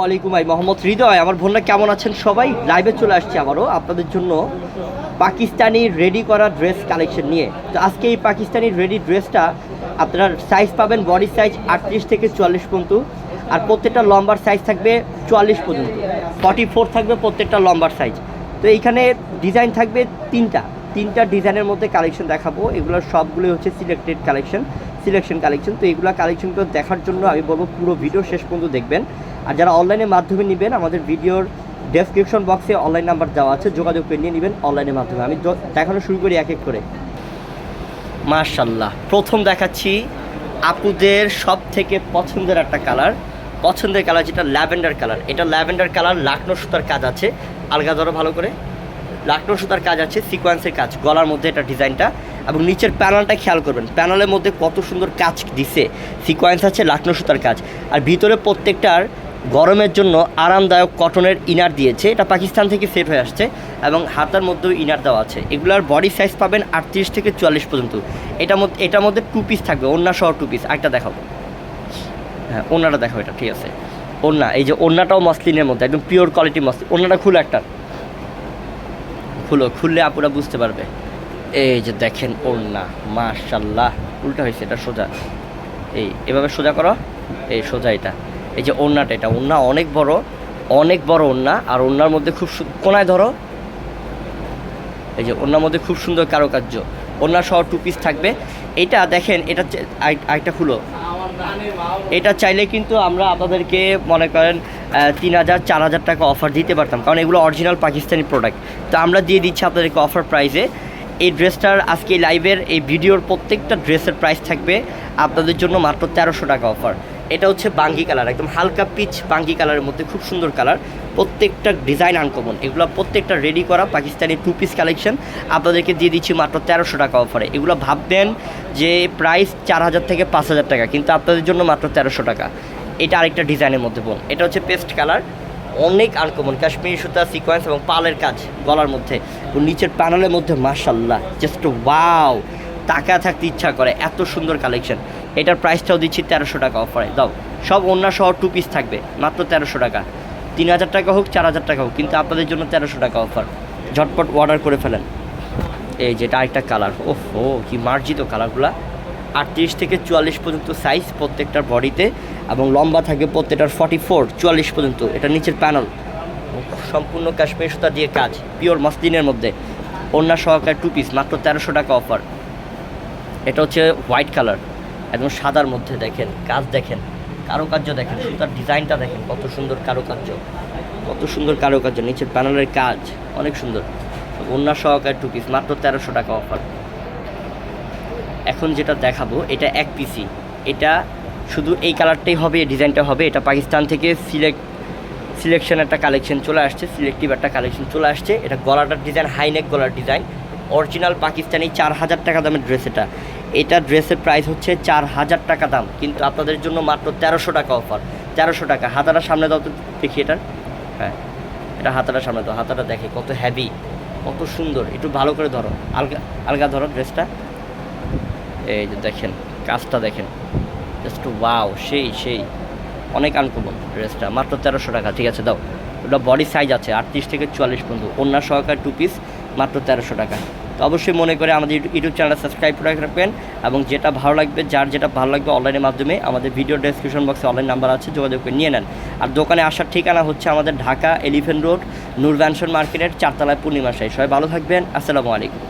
ওয়ালাইকুম ভাই, মোহাম্মদ হৃদয়, আমার বোনরা কেমন আছেন সবাই? লাইভে চলে আসছি আবারও আপনাদের জন্য পাকিস্তানি রেডি করা ড্রেস কালেকশন নিয়ে। তো আজকে এই পাকিস্তানি রেডি ড্রেসটা আপনারা সাইজ পাবেন বডি সাইজ আটত্রিশ থেকে চুয়াল্লিশ পর্যন্ত আর প্রত্যেকটা লম্বার সাইজ থাকবে চুয়াল্লিশ পর্যন্ত। ফর্টি ফোর থাকবে প্রত্যেকটা লম্বার সাইজ তো এইখানে ডিজাইন থাকবে তিনটা। তিনটা ডিজাইনের মধ্যে কালেকশন দেখাবো। এগুলোর সবগুলোই হচ্ছে সিলেক্টেড কালেকশন সিলেকশন কালেকশন তো এইগুলো কালেকশনগুলো দেখার জন্য আমি বলব পুরো ভিডিও শেষ পর্যন্ত দেখবেন। আর যারা অনলাইনের মাধ্যমে নেবেন, আমাদের ভিডিওর ডেসক্রিপশন বক্সে অনলাইন নাম্বার দেওয়া আছে, যোগাযোগ করে নিয়ে নেবেন অনলাইনের মাধ্যমে। আমি দেখানো শুরু করি এক এক করে। মার্শাল্লাহ প্রথম দেখাচ্ছি আপুদের সব থেকে পছন্দের একটা কালার। পছন্দের কালার যেটা ল্যাভেন্ডার কালার। এটা ল্যাভেন্ডার কালার লাকনো সুতার কাজ আছে। আলগা ধরো ভালো করে। লাকনো সুতার কাজ আছে সিকোয়েন্সের কাজ, গলার মধ্যে এটা ডিজাইনটা। এবং নিচের প্যানেলটা খেয়াল করবেন প্যানেলের মধ্যে কত সুন্দর কাজ দিছে। সিকোয়েন্স আছে লাকনো সুতার কাজ। আর ভিতরে প্রত্যেকটার গরমের জন্য আরামদায়ক কটনের ইনার দিয়েছে। এটা পাকিস্তান থেকে সেট হয়ে আসছে এবং হাতার মধ্যেও ইনার দেওয়া আছে। এগুলার বডি সাইজ পাবেন আটত্রিশ থেকে চুয়াল্লিশ পর্যন্ত। এটা মধ্যে, এটার মধ্যে টু পিস থাকবে ওন্না সহ টু পিস একটা দেখাবো। হ্যাঁ ওন্নাটা দেখাবো এটা, ঠিক আছে। ওন্না এই যে ওন্নাটাও মসলিনের মধ্যে, একদম পিওর কোয়ালিটি মসলিন। ওন্নাটা খুলে একটা। খুলো, খুললে আপুরা বুঝতে পারবে। এই যে দেখেন ওড়না মাশাল্লাহ উল্টা হয়েছে, এটা সোজা। এই, এভাবে সোজা করো। এই, সোজা এটা। এই যে ওড়নাটা, এটা ওড়না অনেক বড় অনেক বড় ওড়না, আর ওড়নার মধ্যে খুব কোনায় ধরো। এই যে ওড়নার মধ্যে খুব সুন্দর কারুকার্য। ওড়না সহ টু পিস থাকবে। এটা দেখেন, এটা আরেকটা খুলো। এটা চাইলে কিন্তু আমরা আপনাদেরকে মনে করেন তিন হাজার, চার হাজার টাকা অফার দিতে পারতাম। কারণ এগুলো অরিজিনাল পাকিস্তানি প্রোডাক্ট তো আমরা দিয়ে দিচ্ছি আপনাদেরকে অফার প্রাইসে এই ড্রেসটার আজকে লাইভের এই ভিডিওর প্রত্যেকটা ড্রেসের প্রাইস থাকবে আপনাদের জন্য মাত্র তেরোশো টাকা অফার এটা হচ্ছে বাঙ্গি কালার, একদম হালকা পিচ বাঙ্গি কালারের মধ্যে, খুব সুন্দর কালার। প্রত্যেকটা ডিজাইন আনকমন এগুলো প্রত্যেকটা রেডি করা পাকিস্তানি টু পিস কালেকশন আপনাদেরকে দিয়ে দিচ্ছি মাত্র তেরোশো টাকা অফারে এগুলো ভাববেন যে প্রাইস চার হাজার থেকে পাঁচ হাজার টাকা, কিন্তু আপনাদের জন্য মাত্র তেরোশো টাকা। এটা আরেকটা ডিজাইনের মধ্যে বোন এটা হচ্ছে পেস্ট কালার অনেক আনকমন কাশ্মীরি সুতা সিকোয়েন্স এবং পালের কাজ গলার মধ্যে। নিচের প্যানেলের মধ্যে মার্শাল্লাহ জাস্ট ওয়াও টাকা থাকতে ইচ্ছা করে, এত সুন্দর কালেকশন এটার প্রাইসটাও দিচ্ছি তেরোশো টাকা অফারে দাও, সব অন্য সহ টু পিস থাকবে, মাত্র তেরোশো টাকা। তিন হাজার টাকা হোক, চার হাজার টাকা হোক, কিন্তু আপনাদের জন্য তেরোশো টাকা অফার ঝটপট অর্ডার করে ফেলেন। এই যেটা আরেকটা কালার ওহ, কি মার্জিত কালারগুলা আটত্রিশ থেকে চুয়াল্লিশ পর্যন্ত সাইজ প্রত্যেকটার বডিতে এবং লম্বা থাকে প্রত্যেকটার ফর্টি ফোর চুয়াল্লিশ পর্যন্ত। এটা নিচের প্যানেল সম্পূর্ণ কাশ্মীর সুতা দিয়ে কাজ পিওর মসলিনের মধ্যে। অন্য সহকারে টু পিস মাত্র তেরোশো টাকা অফার এটা হচ্ছে হোয়াইট কালার একদম সাদার মধ্যে দেখেন, কাজ দেখেন, কারুকার্য দেখেন, সুতার ডিজাইনটা দেখেন, কত সুন্দর কারুকার্য, কত সুন্দর কারুকার্য, নিচের প্যানেলের কাজ, অনেক সুন্দর। অন্য সহকার টু পিস মাত্র তেরোশো টাকা অফার এখন যেটা দেখাবো, এটা এক পিসি এটা শুধু এই কালারটাই হবে ডিজাইনটা হবে, এটা পাকিস্তান থেকে সিলেক্ট সিলেকশন একটা কালেকশন চলে আসছে সিলেক্টিভ একটা কালেকশন চলে আসছে। এটা গলাটার ডিজাইন হাইনেক গলার ডিজাইন অরিজিনাল পাকিস্তানি চার হাজার টাকা দামের ড্রেস এটা। এটা ড্রেসের প্রাইস হচ্ছে চার হাজার টাকা দাম, কিন্তু আপনাদের জন্য মাত্র তেরোশো টাকা অফার তেরোশো টাকা। হাতাটা সামনে দাও তো দেখি এটার হ্যাঁ এটা হাতাটা সামনে দাও। হাতাটা দেখে কত হ্যাভি কত সুন্দর। একটু ভালো করে ধরো। আলগা আলগা ধরো ড্রেসটা। এই যে দেখেন, কাজটা দেখেন। জাস্ট ওয়াও সেই সেই। অনেক আনকমন ড্রেসটা। মাত্র তেরোশো টাকা। ঠিক আছে, দাও। ওটা বডি সাইজ আছে আটত্রিশ থেকে চুয়াল্লিশ পর্যন্ত। অন্য সহকার টু পিস মাত্র তেরোশো টাকা। তো অবশ্যই মনে করে আমাদের ইউটিউব চ্যানেলটা সাবস্ক্রাইব করে রাখবেন এবং যেটা ভালো লাগবে, যার যেটা ভালো লাগবে অনলাইনের মাধ্যমে আমাদের ভিডিও ডেসক্রিপশন বক্সে অনলাইন নাম্বার আছে, যোগাযোগ করে নিয়ে নেন। আর দোকানে আসার ঠিকানা হচ্ছে আমাদের ঢাকা এলিফেন্ট রোড, নূর ভ্যানসন মার্কেটের চারতলায় পূর্ণিমা সাই। সবাই ভালো থাকবেন, আসসালামু আলাইকুম।